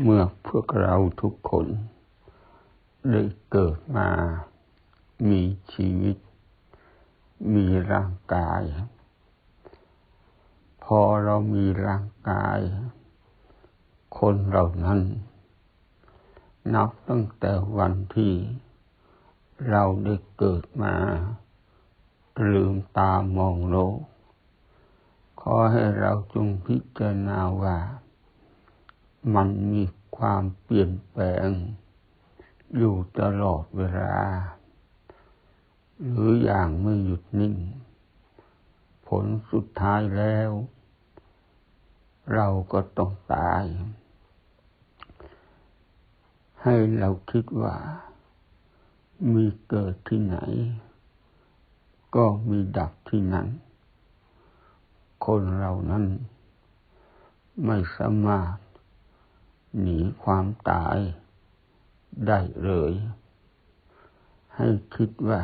เมื่อพวกเราทุกคน ได้เกิดมา มีชีวิต มีร่างกาย พอเรามีร่างกาย คนเหล่านั้น นับตั้งแต่วันที่เราได้เกิดมาลืมตามองโลก ขอให้เราจงพิจารณาว่า มันมีความเปลี่ยนแปลง อยู่ตลอดเวลา หรืออย่างไม่หยุดนิ่ง ผลสุดท้ายแล้ว เราก็ต้องตาย ให้เราคิดว่า มีเกิดที่ไหน ก็มีดับที่นั้น คนเรานั้น ไม่สามารถ หนีความตายได้เลย ให้คิดว่า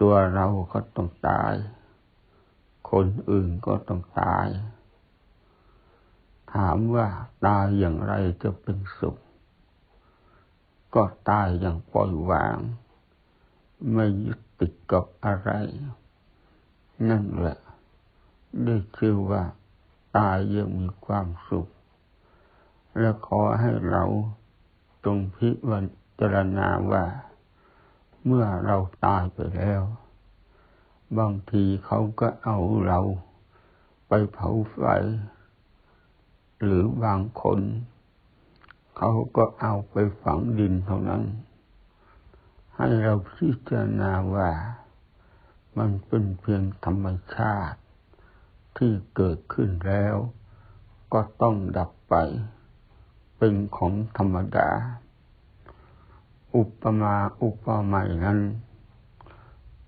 ตัวเราก็ต้องตาย คนอื่นก็ต้องตาย ถามว่าตายอย่างไรจะเป็นสุข ก็ตายอย่างปล่อยวาง ไม่ยึดติดกับอะไร นั่นแหละได้ชื่อว่า ตายยังมีความสุข และขอให้เราจงพิวันจรณาว่า เมื่อเราตายไปแล้ว บางทีเขาก็เอาเราไปเผาไฟ หรือบางคน เขาก็เอาไปฝังดินเท่านั้น ให้เราพิจารณาว่า มันเป็นเพียงธรรมชาติที่เกิดขึ้นแล้ว ก็ต้องดับไป เป็นของธรรมดา อุปมาอุปไมยนั้น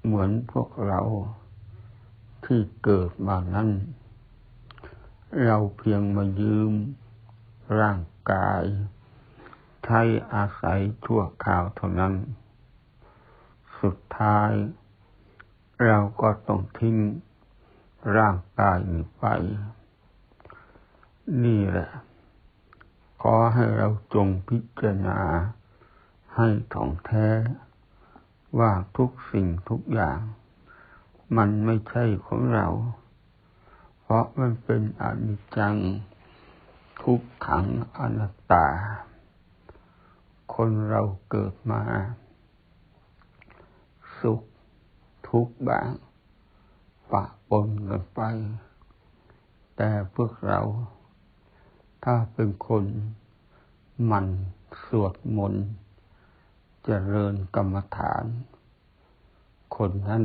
เหมือนพวกเราที่เกิดมานั้น เราเพียงมายืมร่างกายใช้อาศัยชั่วคราวเท่านั้น สุดท้าย เราก็ต้องทิ้งร่างกายนี้ไป นี่แหละ ขอให้เราจงพิจารณาให้ถ่องแท้ ว่าทุกสิ่งทุกอย่าง มันไม่ใช่ของเรา เพราะมันเป็นอนิจจัง ทุกขังอนัตตา คนเราเกิดมา สุขทุกบ้าง ปะปนกันไป แต่พวกเรา ถ้าเป็นคนหมั่นสวดมนต์เจริญกรรมฐาน คนนั้น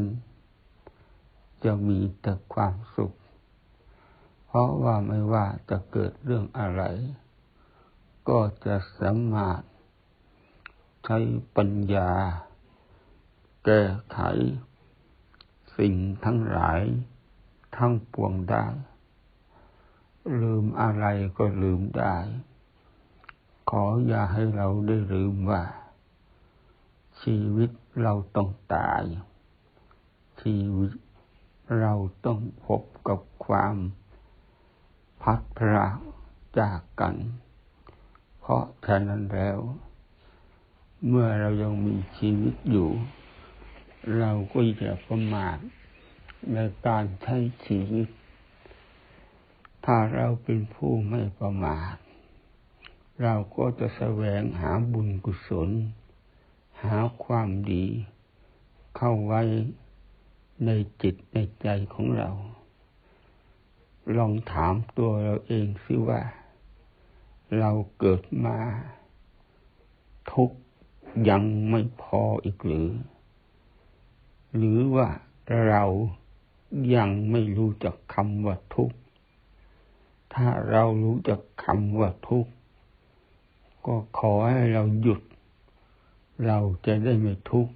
จะมีแต่ความสุข เพราะว่าไม่ว่าจะเกิดเรื่องอะไร ก็จะสามารถใช้ปัญญา แก้ไข สิ่งทั้งหลายทั้งปวงได้ ลืมอะไรก็ลืมได้ ขออย่าให้เราได้ลืมว่า ชีวิตเราต้องตาย ชีวิตเราต้องพบกับความพัดพรากจากกัน เพราะฉะนั้นแล้ว เมื่อเรายังมีชีวิตอยู่ เราก็อย่าประมาทในการใช้ชีวิต ถ้าเราเป็นผู้ไม่ประมาท เราก็จะแสวงหาบุญกุศล หาความดี เข้าไว้ในจิตในใจของเรา ลองถามตัวเราเองสิว่า เราเกิดมา ทุกยังไม่พออีกหรือ หรือว่าเรายังไม่รู้จักคำว่าทุกข์ ถ้าเรารู้จักคำว่าทุกข์ ก็ขอให้เราหยุด เราจะได้ไม่ทุกข์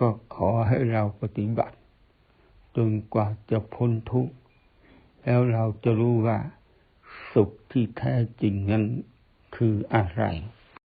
ก็ขอให้เราปฏิบัติ จนกว่าจะพ้นทุกข์ แล้วเราจะรู้ว่า สุขที่แท้จริงนั้นคืออะไร